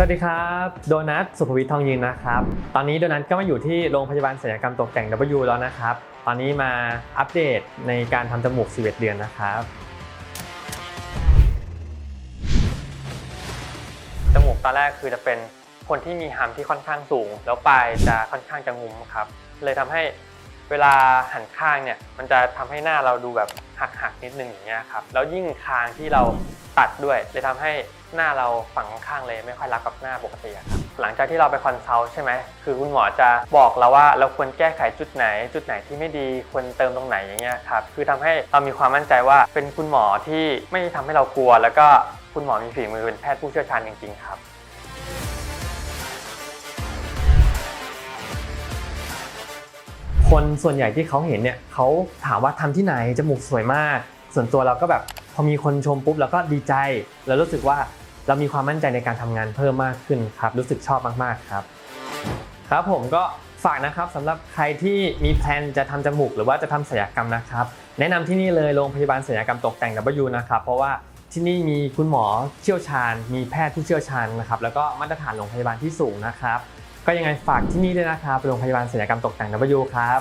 สวัสดีครับ โดนัทสุภวิทย์ทองยืนนะครับ ตอนนี้โดนัทก็มาอยู่ที่โรงพยาบาลศัลยกรรมตกแต่ง W แล้วนะครับ ตอนนี้มาอัปเดตในการทำจมูก 11 เดือนนะครับจมูกตอนแรกคือจะเป็นคนที่มีหำที่ค่อนข้างสูง แล้วปลายจะค่อนข้างจะงุ้มครับ เลยทำให้ เวลาหันข้างเนี่ยมันจะทำให้หน้าเราดูแบบหักๆนิดนึงอย่างเงี้ยครับแล้วยิ่งคางที่เราตัดด้วยเลยทำให้หน้าเราฝั่งข้างเลยไม่ค่อยรับกับหน้าปกติครับหลังจากที่เราไปคอนซัลท์ใช่ไหมคือคุณหมอจะบอกเราว่าเราควรแก้ไขจุดไหน จุดไหนที่ไม่ดีควรเติมตรงไหนอย่างเงี้ยครับคือทำให้เรามีความมั่นใจว่าเป็นคุณหมอที่ไม่ทำให้เรากลัว แล้วก็คุณหมอมีฝีมือเป็นแพทย์ผู้เชี่ยวชาญจริงๆครับ คนส่วนใหญ่ที่เขาเห็นเนี่ยเขาถามว่าทำที่ไหนจมูกสวยมาก ส่วนตัวเราก็แบบพอมีคนชมปุ๊บเราก็ดีใจ แล้วรู้สึกว่าเรามีความมั่นใจในการทำงานเพิ่มมากขึ้นครับ รู้สึกชอบมากๆครับ ครับผมก็ฝากนะครับสำหรับใครที่มีแพลนจะทำจมูกหรือว่าจะทำศัลยกรรมนะครับ แนะนำที่นี่เลยโรงพยาบาลศัลยกรรมตกแต่ง W นะครับเพราะว่าที่นี่มีคุณหมอเชี่ยวชาญ มีแพทย์ผู้เชี่ยวชาญนะครับแล้วก็มาตรฐานโรงพยาบาลที่สูงนะครับ ก็ยังไงฝากที่นี่ด้วยนะครับโรงพยาบาลศัลยกรรมตกแต่ง W ครับ